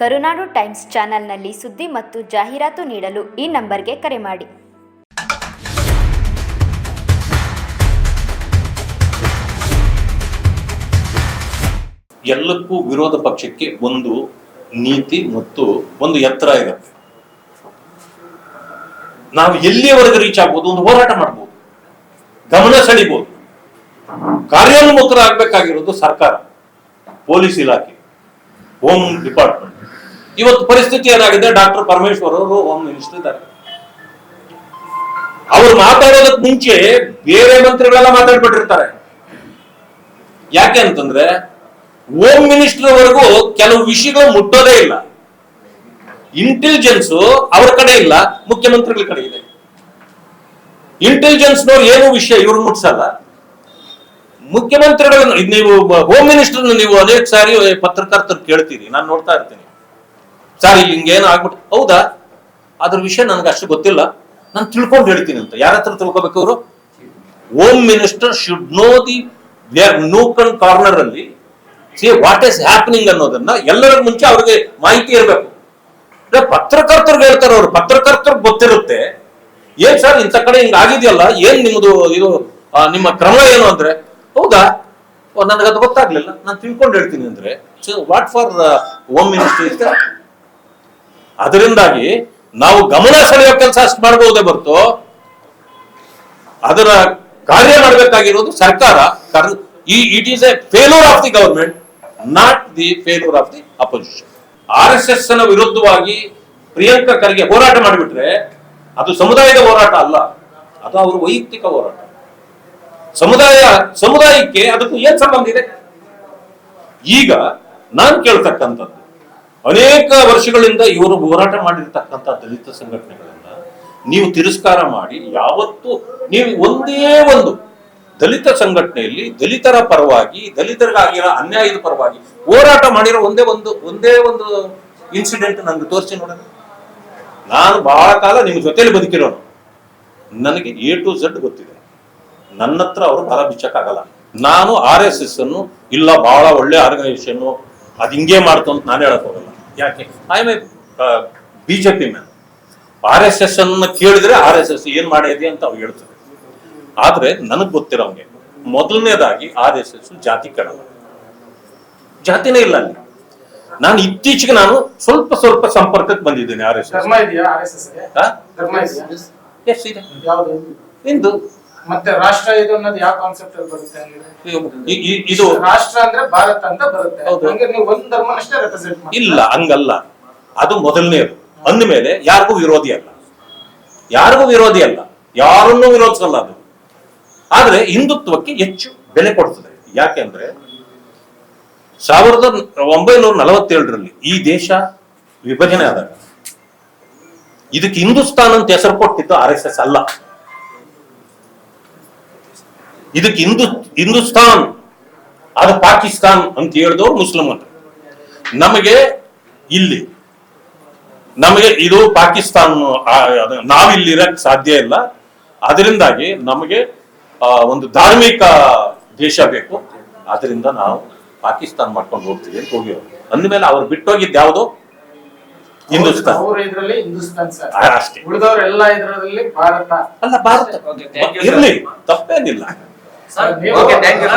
ಕರುನಾಡು times ಚಾನೆಲ್ನಲ್ಲಿ ಸುದ್ದಿ ಮತ್ತು ಜಾಹೀರಾತು ನೀಡಲು ಈ ನಂಬರ್ಗೆ ಕರೆ ಮಾಡಿ. ಎಲ್ಲಕ್ಕೂ ವಿರೋಧ ಪಕ್ಷಕ್ಕೆ ಒಂದು ನೀತಿ ಮತ್ತು ಒಂದು ಎತ್ತರ ಇರುತ್ತೆ. ನಾವು ಎಲ್ಲಿಯವರೆಗೆ ರೀಚ್ ಆಗ್ಬೋದು ಒಂದು ಹೋರಾಟ ಮಾಡ್ಬೋದು. ಗಮನ ಸೆಳಿಬಹುದು ಕಾರ್ಯೋನ್ಮುಖರಾಗಬೇಕಾಗಿರೋದು ಸರ್ಕಾರ, ಪೊಲೀಸ್ ಇಲಾಖೆ ಹೋಮ್ ಡಿಪಾರ್ಟ್ಮೆಂಟ್ ಇವತ್ತು ಪರಿಸ್ಥಿತಿ ಏನಾಗಿದೆ? ಡಾಕ್ಟರ್ ಪರಮೇಶ್ವರ್ ಅವರು ಹೋಮ್ ಮಿನಿಸ್ಟರ್ ಇದ್ದಾರೆ. ಅವರು ಮಾತಾಡೋದಕ್ಕೆ ಮುಂಚೆ ಬೇರೆ ಮಂತ್ರಿಗಳೆಲ್ಲ ಮಾತಾಡ್ಬಿಟ್ಟಿರ್ತಾರೆ. ಯಾಕೆ ಅಂತಂದ್ರೆ ಹೋಮ್ ಮಿನಿಸ್ಟರ್ ವರೆಗೂ ಕೆಲವು ವಿಷಯಗಳು ಮುಟ್ಟೋದೇ ಇಲ್ಲ. ಇಂಟೆಲಿಜೆನ್ಸ್ ಅವ್ರ ಕಡೆ ಇಲ್ಲ, ಮುಖ್ಯಮಂತ್ರಿಗಳ ಕಡೆ ಇದೆ. ಇಂಟೆಲಿಜೆನ್ಸ್ ನವ್ರು ಏನು ವಿಷಯ ಇವ್ರು ಮುಟ್ಸಲ್ಲ. ಮುಖ್ಯಮಂತ್ರಿಗಳನ್ನ, ನೀವು, ಹೋಮ್ ಮಿನಿಸ್ಟರ್ ನೀವು ಅನೇಕ ಸಾರಿ ಪತ್ರಕರ್ತರು ಕೇಳ್ತೀರಿ, ನಾನು ನೋಡ್ತಾ ಇರ್ತೀನಿ. ಸರ್, ಇಲ್ಲಿ ಹಿಂಗೇನು ಆಗ್ಬಿಟ್ಟು ಹೌದಾ? ಅದ್ರ ವಿಷಯ ನನಗೆ ಅಷ್ಟು ಗೊತ್ತಿಲ್ಲ. ನಾನು ತಿಳ್ಕೊಂಡು ಹೇಳ್ತೀನಿ ಅಂತ. ಯಾರ ಹತ್ರ ತಿಳ್ಕೊಬೇಕು ಅವರು? Home minister should know the nook and corner ಅಲ್ಲಿ ಸಿ ವಾಟ್ ಇಸ್ ಹ್ಯಾಪನಿಂಗ್ ಅನ್ನೋದನ್ನ ಎಲ್ಲರ ಮುಂಚೆ ಅವ್ರಿಗೆ ಮಾಹಿತಿ ಇರಬೇಕು. ಪತ್ರಕರ್ತರಿಗೆ ಹೇಳ್ತಾರೆ ಅವ್ರು. ಪತ್ರಕರ್ತರಿಗೆ ಗೊತ್ತಿರುತ್ತೆ. ಏನ್ ಸರ್, ಇಂಥ ಕಡೆ ಹಿಂಗ್ ಆಗಿದೆಯಲ್ಲ? ಏನ್ ನಿಮ್ದು ಇದು ನಿಮ್ಮ ಕ್ರಮ ಏನು ಅಂದ್ರೆ? ಹೌದಾ? ನನಗದು ಗೊತ್ತಾಗ್ಲಿಲ್ಲ. ನಾನು ತಿಳ್ಕೊಂಡು ಹೇಳ್ತೀನಿ ಅಂದ್ರೆ. ವಾಟ್ ಫಾರ್ ಹೋಮ್ ಮಿನಿಸ್ಟರ್ ಅದರಿಂದಾಗಿ ನಾವು ಗಮನ ಸೆಳೆಯೋ ಕೆಲಸ ಅಷ್ಟು ಮಾಡಬಹುದೇ ಬರ್ತು ಅದರ ಕಾರ್ಯ ಮಾಡಬೇಕಾಗಿರೋದು ಸರ್ಕಾರ. ಈ it is a failure of the government not the failure of the opposition R S ಎಸ್ನ ವಿರುದ್ಧವಾಗಿ ಪ್ರಿಯಾಂಕಾ ಖರ್ಗೆ ಹೋರಾಟ ಮಾಡಿಬಿಟ್ರೆ ಅದು ಸಮುದಾಯದ ಹೋರಾಟ ಅಲ್ಲ, ಅದು ಅವರ ವೈಯಕ್ತಿಕ ಹೋರಾಟ. ಸಮುದಾಯ, ಸಮುದಾಯಕ್ಕೆ ಅದಕ್ಕೂ ಏನ್ ಸಂಬಂಧ ಇದೆ? ಈಗ ನಾನು ಕೇಳ್ತಕ್ಕಂಥದ್ದು ಅನೇಕ ವರ್ಷಗಳಿಂದ ಇವರು ಹೋರಾಟ ಮಾಡಿರ್ತಕ್ಕಂಥ ದಲಿತ ಸಂಘಟನೆಗಳನ್ನ ನೀವು ತಿರಸ್ಕಾರ ಮಾಡಿ ಯಾವತ್ತು ನೀವು ಒಂದೇ ಒಂದು ದಲಿತ ಸಂಘಟನೆಯಲ್ಲಿ ದಲಿತರ ಪರವಾಗಿ, ದಲಿತರಿಗಾಗಿರೋ ಅನ್ಯಾಯದ ಪರವಾಗಿ ಹೋರಾಟ ಮಾಡಿರೋ ಒಂದೇ ಒಂದು ಒಂದೇ ಒಂದು ಇನ್ಸಿಡೆಂಟ್ ನನಗೆ ತೋರಿಸಿ ನೋಡೋಣ. ನಾನು ಬಹಳ ಕಾಲ ನಿಮ್ಮ ಜೊತೆಯಲ್ಲಿ ಬದುಕಿರೋನು. ನನಗೆ ಎ ಟು ಝಡ್ ಗೊತ್ತಿದೆ. ನನ್ನ ಹತ್ರ ಅವರು ಬಲ ಬಿಚ್ಚಕ್ಕಾಗಲ್ಲ. ನಾನು ಆರ್ ಎಸ್ ಎಸ್ ಅನ್ನು ಇಲ್ಲ, ಬಹಳ ಒಳ್ಳೆ ಆರ್ಗನೈಸೇಷನ್ ಅದು ಹಿಂಗೆ ಮಾಡ್ತು ಅಂತ ನಾನು ಹೇಳಕ್ ಹೋಗಲ್ಲ. ಯಾಕೆ? I am a BJP man R S S ಅನ್ನ ಕೇಳಿದ್ರೆ ಆರ್ ಎಸ್ ಎಸ್ ಏನ್ ಮಾಡಿದೆ ಅಂತ ಅವ್ರು ಹೇಳ್ತಾರೆ. ಆದ್ರೆ ನನಗ್ ಗೊತ್ತಿರೋಂಗೆ ಮೊದಲನೇದಾಗಿ ಆರ್ ಎಸ್ ಎಸ್ ಜಾತಿ ಕಡಲ ಜಾತಿನೇ ಇಲ್ಲ ಅಲ್ಲಿ. ನಾನು ಇತ್ತೀಚೆಗೆ ನಾನು ಸ್ವಲ್ಪ ಸ್ವಲ್ಪ ಸಂಪರ್ಕಕ್ಕೆ ಬಂದಿದ್ದೇನೆ ಆರ್ ಎಸ್ ಎಸ್ ಧರ್ಮ ಮತ್ತೆ ರಾಷ್ಟ್ರ ಇದು ಅನ್ನೋದು ಯಾವ ಕಾನ್ಸೆಪ್ಟ್ ಅಲ್ಲಿ ಬರುತ್ತೆ ಹಂಗಿದ್ರೆ ಇ- ಇ- ಇದು ರಾಷ್ಟ್ರ ಅಂದ್ರೆ ಭಾರತ ಅಂತ ಬರುತ್ತೆ. ಹೌದು. ಹಂಗೆ ನೀವು ಒಂದ್ ಧರ್ಮನಷ್ಟೇ ರೆಪ್ರೆಸೆಂಟ್ ಮಾಡಿ ಇಲ್ಲ ಹಂಗಲ್ಲ. ಅದು ಮೊದಲನೇದು ಅಂದಮೇಲೆ ಯಾರಿಗೂ ವಿರೋಧಿ ಅಲ್ಲ. ಯಾರಿಗೂ ವಿರೋಧಿ ಅಲ್ಲ. ಯಾರನ್ನೂ ವಿರೋಧಿಸಲ್ಲ ಅದು. ಆದ್ರೆ ಹಿಂದುತ್ವಕ್ಕೆ ಹೆಚ್ಚು ಬೆಲೆ ಕೊಡ್ತದೆ. ಯಾಕೆಂದ್ರೆ ಸಾವಿರದ ಒಂಬೈನೂರ ನಲವತ್ತೇಳರಲ್ಲಿ ಈ ದೇಶ ವಿಭಜನೆ ಆದಾಗ ಇದಕ್ಕೆ ಹಿಂದೂಸ್ತಾನ್ ಅಂತ ಹೆಸರು ಕೊಟ್ಟಿದ್ದು ಆರ್ ಎಸ್ ಎಸ್ ಅಲ್ಲ. ಇದಕ್ಕೆ ಹಿಂದೂ ಹಿಂದೂಸ್ತಾನ್ ಅದು ಪಾಕಿಸ್ತಾನ್ ಅಂತ ಹೇಳಿದವರು ಮುಸ್ಲಿಮರು ನಮಗೆ ಇಲ್ಲಿ ನಮಗೆ ಇದು ಪಾಕಿಸ್ತಾನ್ ನಾವಿಲ್ಲಿರಕ್ ಅದು ನಾವಿಲ್ಲಿ ಇರಕ್ ಸಾಧ್ಯ ಇಲ್ಲ. ಅದರಿಂದಾಗಿ ನಮಗೆ ಒಂದು ಧಾರ್ಮಿಕ ದೇಶ ಬೇಕು. ಅದರಿಂದ ನಾವು ಪಾಕಿಸ್ತಾನ್ ಮಾಡ್ಕೊಂಡು ಹೋಗ್ತೀವಿ ಅಂತ ಹೋಗಿ ಅಂದಮೇಲೆ ಅವ್ರು ಬಿಟ್ಟೋಗಿದ್ದು ಯಾವುದು? ಹಿಂದೂಸ್ತಾನ್. ಅವ್ರ ಇದ್ರಲ್ಲಿ ಸರ್. ಆ, ಅಷ್ಟೇ ಅಲ್ಲ ಭಾರತ. ಇರ್ಲಿ ತಪ್ಪೇನಿಲ್ಲ. Okay, thank you.